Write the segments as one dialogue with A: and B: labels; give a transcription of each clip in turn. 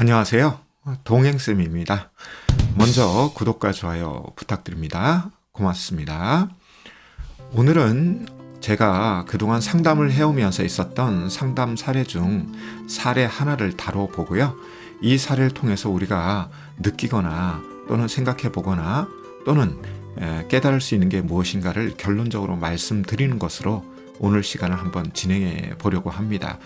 A: 안녕하세요. 동행쌤입니다. 먼저 구독과 좋아요 부탁드립니다. 고맙습니다. 오늘은 제가 그동안 상담을 해오면서 있었던 상담 사례 중 사례 하나를 다뤄보고요. 이 사례를 통해서 우리가 느끼거나 또는 생각해 보거나 또는 에, 깨달을 수 있는 게 무엇인가를 결론적으로 말씀드리는 것으로 오늘 시간을 한번 진행해 보려고 합니다.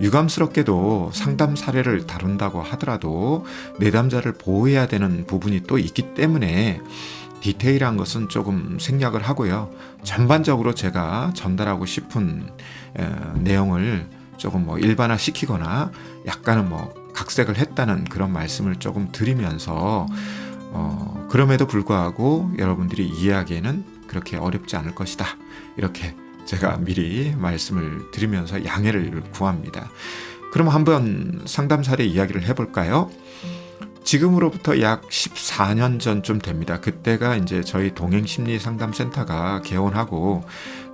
A: 유감스럽게도 상담 사례를 다룬다고 하더라도 내담자를 보호해야 되는 부분이 또 있기 때문에 디테일한 것은 조금 생략을 하고요. 전반적으로 제가 전달하고 싶은 에, 내용을 조금 뭐 일반화 시키거나 약간은 뭐 각색을 했다는 그런 말씀을 조금 드리면서 어, 그럼에도 불구하고 여러분들이 이해하기에는 그렇게 어렵지 않을 것이다. 이렇게 제가 미리 말씀을 드리면서 양해를 구합니다. 그럼 한번 상담 사례 이야기를 해볼까요? 지금으로부터 약 14년 전쯤 됩니다. 그때가 이제 저희 동행 심리 상담 센터가 개원하고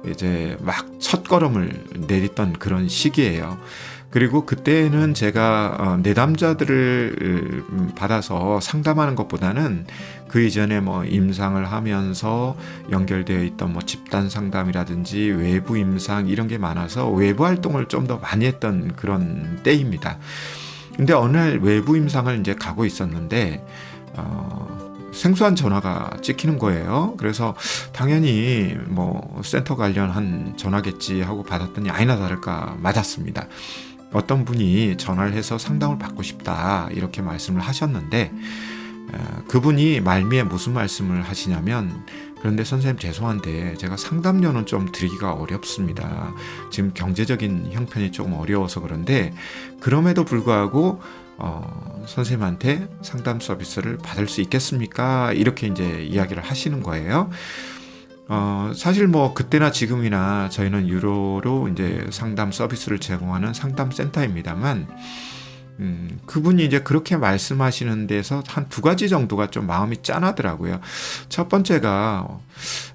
A: 이제 막 첫 걸음을 내딛던 그런 시기예요. 그리고 그때는 제가 어, 내담자들을 음, 받아서 상담하는 것보다는 그 이전에 뭐 임상을 하면서 연결되어 있던 뭐 집단 상담이라든지 외부 임상 이런 게 많아서 외부 활동을 좀 더 많이 했던 그런 때입니다. 근데 어느 날 외부 임상을 이제 가고 있었는데 어, 생소한 전화가 찍히는 거예요. 그래서 당연히 뭐 센터 관련한 전화겠지 하고 받았더니 아니나 다를까 맞았습니다. 어떤 분이 전화를 해서 상담을 받고 싶다 이렇게 말씀을 하셨는데 어, 그분이 말미에 무슨 말씀을 하시냐면 그런데 선생님 죄송한데 제가 상담료는 좀 드리기가 어렵습니다. 지금 경제적인 형편이 조금 어려워서 그런데 그럼에도 불구하고 어, 선생님한테 상담 서비스를 받을 수 있겠습니까? 이렇게 이제 이야기를 하시는 거예요. 어, 사실 뭐 그때나 지금이나 저희는 유로로 이제 상담 서비스를 제공하는 상담 센터입니다만 음, 그분이 이제 그렇게 말씀하시는 데서 한 두 가지 정도가 좀 마음이 짠하더라고요. 첫 번째가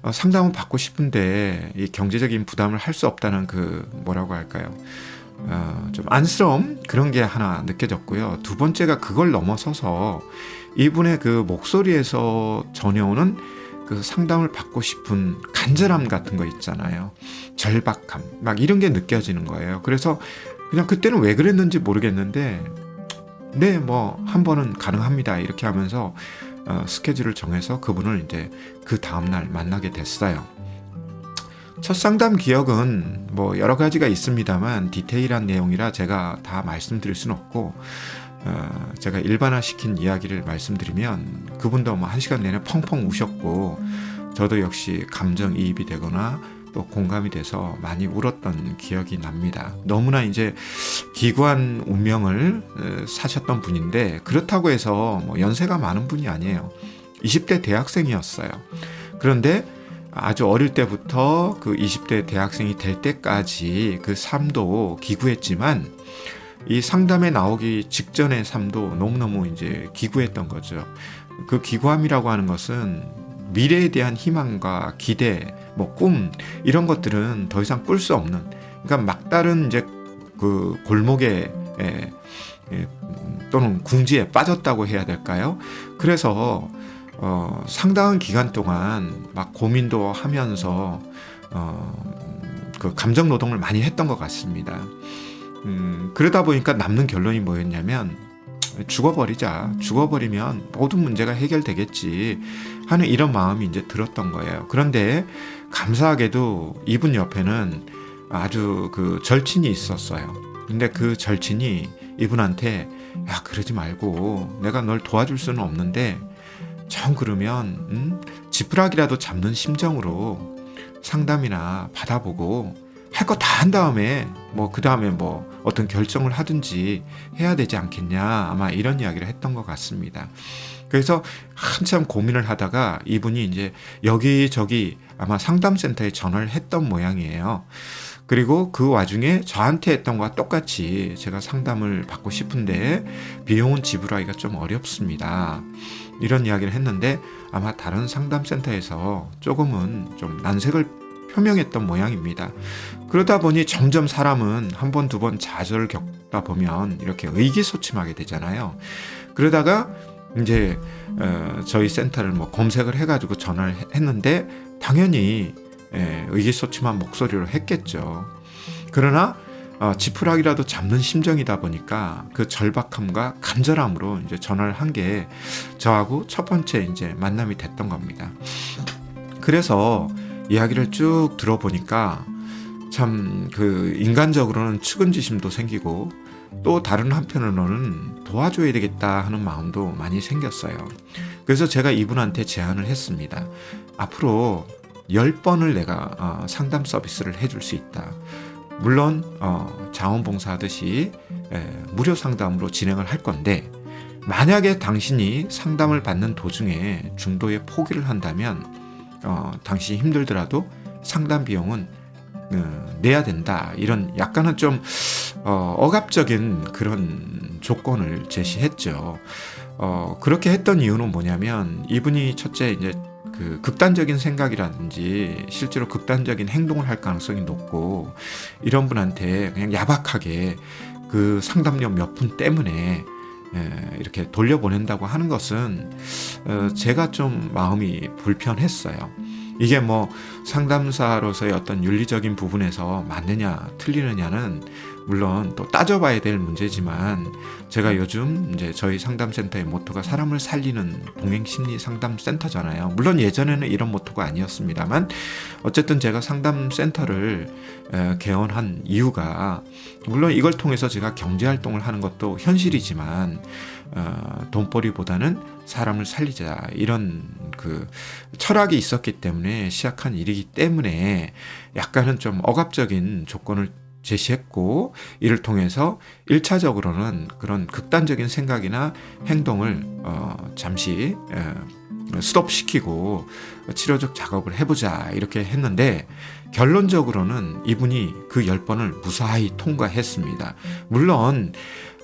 A: 어, 상담을 받고 싶은데 이 경제적인 부담을 할 수 없다는 그 뭐라고 할까요? 어, 좀 안쓰러움 그런 게 하나 느껴졌고요. 두 번째가 그걸 넘어서서 이분의 그 목소리에서 전해오는 그 상담을 받고 싶은 간절함 같은 거 있잖아요. 절박함 막 이런 게 느껴지는 거예요. 그래서 그냥 그때는 왜 그랬는지 모르겠는데 네, 뭐 한 번은 가능합니다. 이렇게 하면서 어, 스케줄을 정해서 그분을 이제 그 다음 날 만나게 됐어요. 첫 상담 기억은 뭐 여러 가지가 있습니다만 디테일한 내용이라 제가 다 말씀드릴 수는 없고 어, 제가 일반화 시킨 이야기를 말씀드리면 그분도 뭐 한 시간 내내 펑펑 우셨고 저도 역시 감정이입이 되거나 또 공감이 돼서 많이 울었던 기억이 납니다. 너무나 이제 기구한 운명을 어, 사셨던 분인데 그렇다고 해서 뭐 연세가 많은 분이 아니에요. 20대 대학생이었어요. 그런데 아주 어릴 때부터 그 20대 대학생이 될 때까지 그 삶도 기구했지만 이 상담에 나오기 직전의 삶도 너무너무 이제 기구했던 거죠. 그 기구함이라고 하는 것은 미래에 대한 희망과 기대, 뭐 꿈 이런 것들은 더 이상 꿀 수 없는 그러니까 막다른 이제 그 골목에 에, 에, 또는 궁지에 빠졌다고 해야 될까요? 그래서 어, 상당한 기간 동안 막 고민도 하면서 어, 그 감정 노동을 많이 했던 것 같습니다. 음, 그러다 보니까 남는 결론이 뭐였냐면 죽어버리자. 죽어버리면 모든 문제가 해결되겠지 하는 이런 마음이 이제 들었던 거예요. 그런데 감사하게도 이분 옆에는 아주 그 절친이 있었어요. 근데 그 절친이 이분한테 야 그러지 말고 내가 널 도와줄 수는 없는데 정 그러면 음? 지푸라기라도 잡는 심정으로 상담이나 받아보고 할 거 다 한 다음에 뭐 그 다음에 뭐 어떤 결정을 하든지 해야 되지 않겠냐 아마 이런 이야기를 했던 것 같습니다. 그래서 한참 고민을 하다가 이분이 이제 여기저기 아마 상담센터에 전화를 했던 모양이에요. 그리고 그 와중에 저한테 했던 것과 똑같이 제가 상담을 받고 싶은데 비용은 지불하기가 좀 어렵습니다. 이런 이야기를 했는데 아마 다른 상담센터에서 조금은 좀 난색을 현명했던 모양입니다. 그러다 보니 점점 사람은 한 번, 두 번 좌절을 겪다 보면 이렇게 의기소침하게 되잖아요. 그러다가 이제 어, 저희 센터를 뭐 검색을 해가지고 전화를 했는데 당연히 예, 의기소침한 목소리로 했겠죠. 그러나 어, 지푸라기라도 잡는 심정이다 보니까 그 절박함과 간절함으로 이제 전화를 한 게 저하고 첫 번째 이제 만남이 됐던 겁니다. 그래서 이야기를 쭉 들어보니까 참 그 인간적으로는 측은지심도 생기고 또 다른 한편으로는 도와줘야 되겠다 하는 마음도 많이 생겼어요. 그래서 제가 이분한테 제안을 했습니다. 앞으로 10번을 내가 어, 상담 서비스를 해줄 수 있다. 물론 어, 자원봉사 하듯이 에, 무료 상담으로 진행을 할 건데 만약에 당신이 상담을 받는 도중에 중도에 포기를 한다면 어, 당신이 힘들더라도 상담 비용은 어, 내야 된다 이런 약간은 좀 어, 억압적인 그런 조건을 제시했죠. 어, 그렇게 했던 이유는 뭐냐면 이분이 첫째 이제 그 극단적인 생각이라든지 실제로 극단적인 행동을 할 가능성이 높고 이런 분한테 그냥 야박하게 그 상담료 몇분 때문에 에, 이렇게 돌려보낸다고 하는 것은 어, 제가 좀 마음이 불편했어요. 이게 뭐 상담사로서의 어떤 윤리적인 부분에서 맞느냐 틀리느냐는 물론 또 따져봐야 될 문제지만 제가 요즘 이제 저희 상담센터의 모토가 사람을 살리는 동행 심리 상담 센터잖아요. 물론 예전에는 이런 모토가 아니었습니다만 어쨌든 제가 상담 센터를 에, 개원한 이유가 물론 이걸 통해서 제가 경제 활동을 하는 것도 현실이지만 어, 돈벌이보다는 사람을 살리자 이런 그 철학이 있었기 때문에 시작한 일이기 때문에 약간은 좀 억압적인 조건을 제시했고 이를 통해서 1차적으로는 그런 극단적인 생각이나 행동을 어, 잠시 에, 스톱시키고 치료적 작업을 해보자 이렇게 했는데 결론적으로는 이분이 그 10번을 무사히 통과했습니다. 물론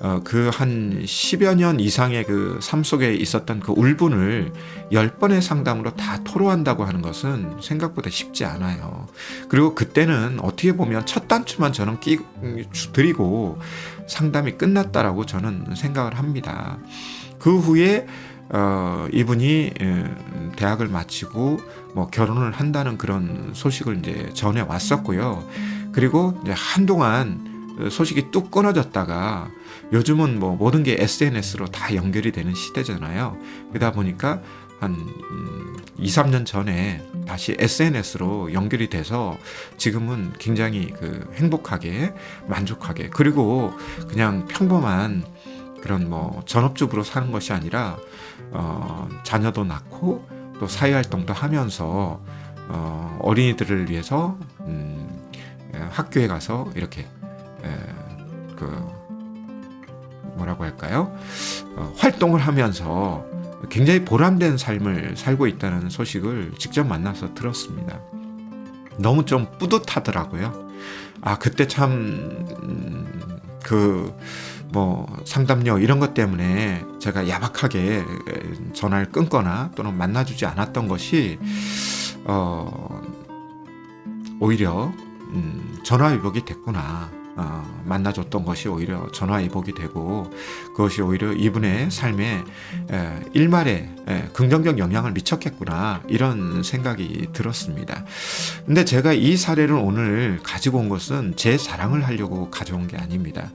A: 어, 그한 10여 년 이상의 그 삶 속에 있었던 그 울분을 10번의 상담으로 다 토로한다고 하는 것은 생각보다 쉽지 않아요. 그리고 그때는 어떻게 보면 첫 단추만 저는 끼, 드리고 상담이 끝났다라고 저는 생각을 합니다. 그 후에 어, 이분이 대학을 마치고 뭐 결혼을 한다는 그런 소식을 이제 전해 왔었고요. 그리고 이제 한동안 소식이 뚝 끊어졌다가 요즘은 뭐 모든 게 SNS로 다 연결이 되는 시대잖아요. 그러다 보니까 한 2, 3년 전에 다시 SNS로 연결이 돼서 지금은 굉장히 그 행복하게 만족하게 그리고 그냥 평범한 그런 뭐 전업주부로 사는 것이 아니라 어, 자녀도 낳고 또 사회활동도 하면서 어, 어린이들을 위해서 음, 학교에 가서 이렇게 에, 그 뭐라고 할까요? 어, 활동을 하면서 굉장히 보람된 삶을 살고 있다는 소식을 직접 만나서 들었습니다. 너무 좀 뿌듯하더라고요. 아 그때 참그 뭐 상담료 이런 것 때문에 제가 야박하게 전화를 끊거나 또는 만나주지 않았던 것이 어 오히려 음 전화위복이 됐구나. 어, 만나줬던 것이 오히려 전화위복이 되고 그것이 오히려 이분의 삶에 에, 일말에 에, 긍정적 영향을 미쳤겠구나 이런 생각이 들었습니다. 근데 제가 이 사례를 오늘 가지고 온 것은 제 자랑을 하려고 가져온 게 아닙니다.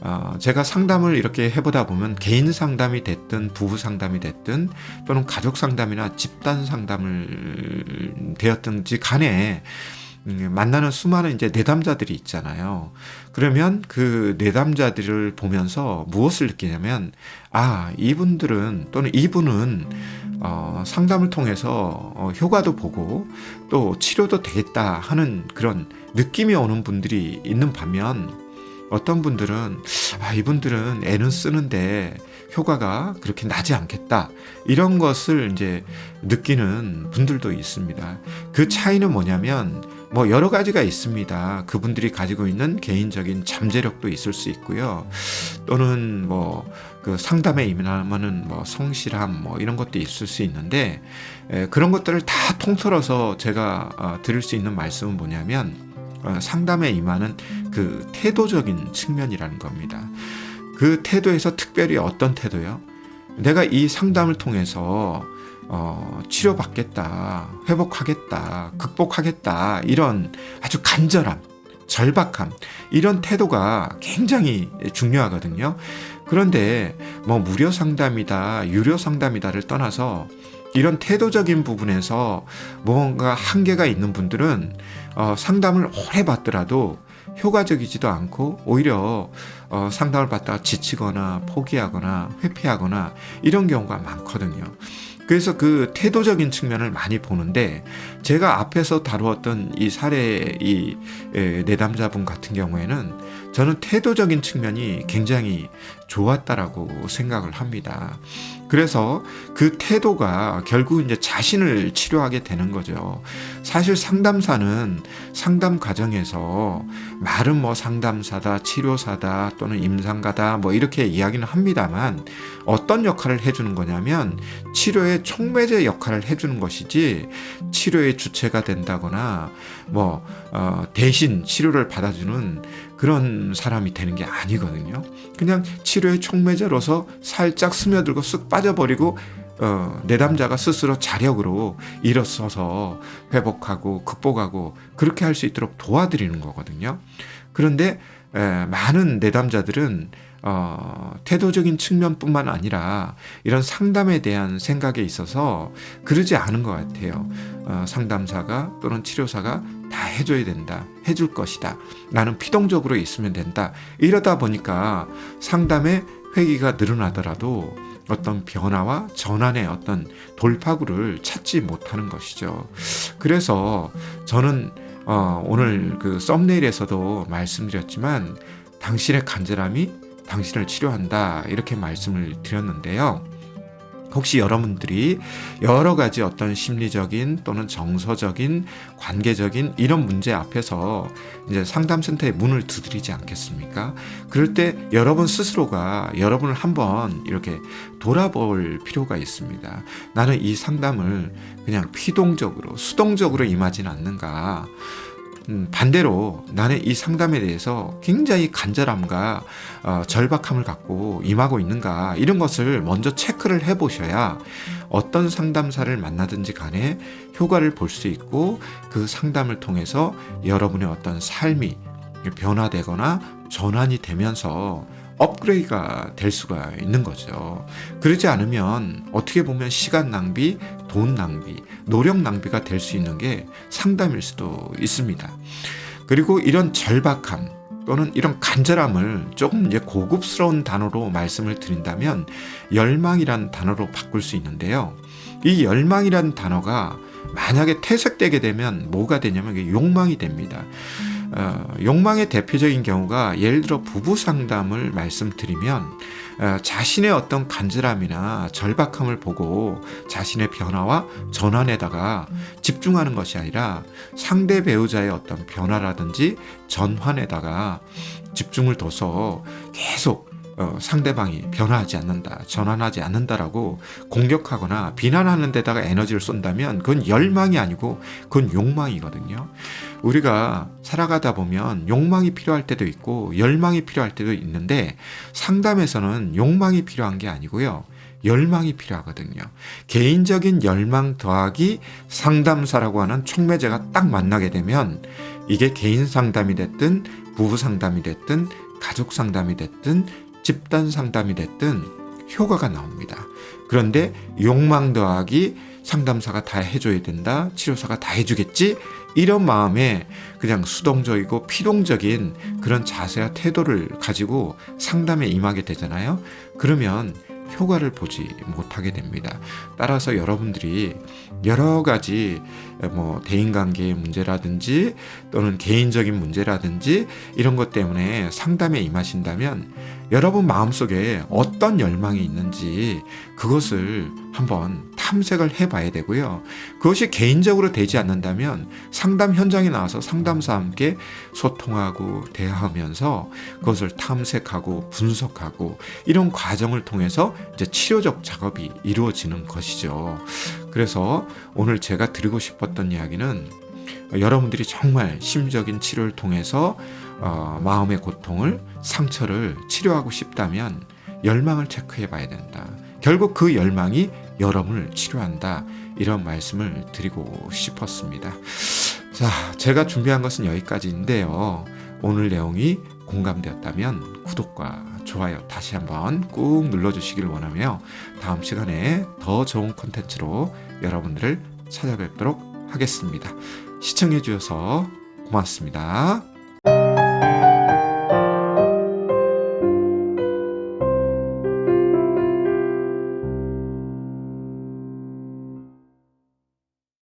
A: 어, 제가 상담을 이렇게 해보다 보면 개인 상담이 됐든 부부 상담이 됐든 또는 가족 상담이나 집단 상담을 되었든지 간에 음, 만나는 수많은 이제 내담자들이 있잖아요. 그러면 그 내담자들을 보면서 무엇을 느끼냐면 아 이분들은 또는 이분은 어, 상담을 통해서 어, 효과도 보고 또 치료도 되겠다 하는 그런 느낌이 오는 분들이 있는 반면 어떤 분들은 아 이분들은 애는 쓰는데 효과가 그렇게 나지 않겠다 이런 것을 이제 느끼는 분들도 있습니다. 그 차이는 뭐냐면 뭐 여러 가지가 있습니다. 그분들이 가지고 있는 개인적인 잠재력도 있을 수 있고요. 또는 뭐 그 상담에 임하면은 뭐 성실함 뭐 이런 것도 있을 수 있는데 에, 그런 것들을 다 통틀어서 제가 어, 드릴 수 있는 말씀은 뭐냐면 어, 상담에 임하는 그 태도적인 측면이라는 겁니다. 그 태도에서 특별히 어떤 태도요? 내가 이 상담을 통해서 어, 치료받겠다, 회복하겠다, 극복하겠다, 이런 아주 간절함, 절박함, 이런 태도가 굉장히 중요하거든요. 그런데 뭐 무료 상담이다, 유료 상담이다를 떠나서 이런 태도적인 부분에서 뭔가 한계가 있는 분들은 어, 상담을 오래 받더라도 효과적이지도 않고 오히려 어, 상담을 받다가 지치거나 포기하거나 회피하거나 이런 경우가 많거든요. 그래서 그 태도적인 측면을 많이 보는데 제가 앞에서 다루었던 이 사례 이 에, 내담자분 같은 경우에는 저는 태도적인 측면이 굉장히 좋았다라고 생각을 합니다. 그래서 그 태도가 결국 이제 자신을 치료하게 되는 거죠. 사실 상담사는 상담 과정에서 말은 뭐 상담사다, 치료사다 또는 임상가다 뭐 이렇게 이야기는 합니다만 어떤 역할을 해주는 거냐면 치료의 촉매제 역할을 해주는 것이지 치료의 주체가 된다거나 뭐 어, 대신 치료를 받아주는 그런 사람이 되는 게 아니거든요. 그냥 치료의 촉매제로서 살짝 스며들고 쓱 빠져버리고 어, 내담자가 스스로 자력으로 일어서서 회복하고 극복하고 그렇게 할 수 있도록 도와드리는 거거든요. 그런데 에, 많은 내담자들은 어, 태도적인 측면뿐만 아니라 이런 상담에 대한 생각에 있어서 그러지 않은 것 같아요. 어, 상담사가 또는 치료사가 다 해줘야 된다. 해줄 것이다. 나는 피동적으로 있으면 된다. 이러다 보니까 상담의 회기가 늘어나더라도 어떤 변화와 전환의 어떤 돌파구를 찾지 못하는 것이죠. 그래서 저는 어, 오늘 그 썸네일에서도 말씀드렸지만 당신의 간절함이 당신을 치료한다. 이렇게 말씀을 드렸는데요. 혹시 여러분들이 여러 가지 어떤 심리적인 또는 정서적인 관계적인 이런 문제 앞에서 이제 상담센터의 문을 두드리지 않겠습니까? 그럴 때 여러분 스스로가 여러분을 한번 이렇게 돌아볼 필요가 있습니다. 나는 이 상담을 그냥 피동적으로, 수동적으로 임하진 않는가. 음, 반대로 나는 이 상담에 대해서 굉장히 간절함과 어, 절박함을 갖고 임하고 있는가 이런 것을 먼저 체크를 해보셔야 어떤 상담사를 만나든지 간에 효과를 볼 수 있고 그 상담을 통해서 여러분의 어떤 삶이 변화되거나 전환이 되면서 업그레이드가 될 수가 있는 거죠. 그러지 않으면 어떻게 보면 시간 낭비, 돈 낭비, 노력 낭비가 될 수 있는 게 상담일 수도 있습니다. 그리고 이런 절박함 또는 이런 간절함을 조금 이제 고급스러운 단어로 말씀을 드린다면 열망이란 단어로 바꿀 수 있는데요. 이 열망이란 단어가 만약에 퇴색되게 되면 뭐가 되냐면 욕망이 됩니다. 어, 욕망의 대표적인 경우가 예를 들어 부부 상담을 말씀드리면 어, 자신의 어떤 간절함이나 절박함을 보고 자신의 변화와 전환에다가 집중하는 것이 아니라 상대 배우자의 어떤 변화라든지 전환에다가 집중을 둬서 계속 어, 상대방이 변화하지 않는다, 전환하지 않는다라고 공격하거나 비난하는 데다가 에너지를 쏜다면 그건 열망이 아니고 그건 욕망이거든요. 우리가 살아가다 보면 욕망이 필요할 때도 있고 열망이 필요할 때도 있는데 상담에서는 욕망이 필요한 게 아니고요. 열망이 필요하거든요. 개인적인 열망 더하기 상담사라고 하는 촉매제가 딱 만나게 되면 이게 개인 상담이 됐든 부부 상담이 됐든 가족 상담이 됐든 집단 상담이 됐든 효과가 나옵니다. 그런데 욕망 더하기 상담사가 다 해줘야 된다, 치료사가 다 해주겠지, 이런 마음에 그냥 수동적이고 피동적인 그런 자세와 태도를 가지고 상담에 임하게 되잖아요. 그러면 효과를 보지 못하게 됩니다. 따라서 여러분들이 여러 가지 뭐 대인관계의 문제라든지 또는 개인적인 문제라든지 이런 것 때문에 상담에 임하신다면 여러분 마음속에 어떤 열망이 있는지 그것을 한번 탐색을 해 봐야 되고요. 그것이 개인적으로 되지 않는다면 상담 현장에 나와서 상담사와 함께 소통하고 대화하면서 그것을 탐색하고 분석하고 이런 과정을 통해서 이제 치료적 작업이 이루어지는 것이죠. 그래서 오늘 제가 드리고 싶었던 이야기는 여러분들이 정말 심적인 치료를 통해서 어, 마음의 고통을 상처를 치료하고 싶다면 열망을 체크해 봐야 된다. 결국 그 열망이 여러분을 치료한다. 이런 말씀을 드리고 싶었습니다. 자, 제가 준비한 것은 여기까지인데요. 오늘 내용이 공감되었다면 구독과 좋아요 다시 한번 꾹 눌러주시길 원하며 다음 시간에 더 좋은 콘텐츠로 여러분들을 찾아뵙도록 하겠습니다. 시청해 주셔서 고맙습니다.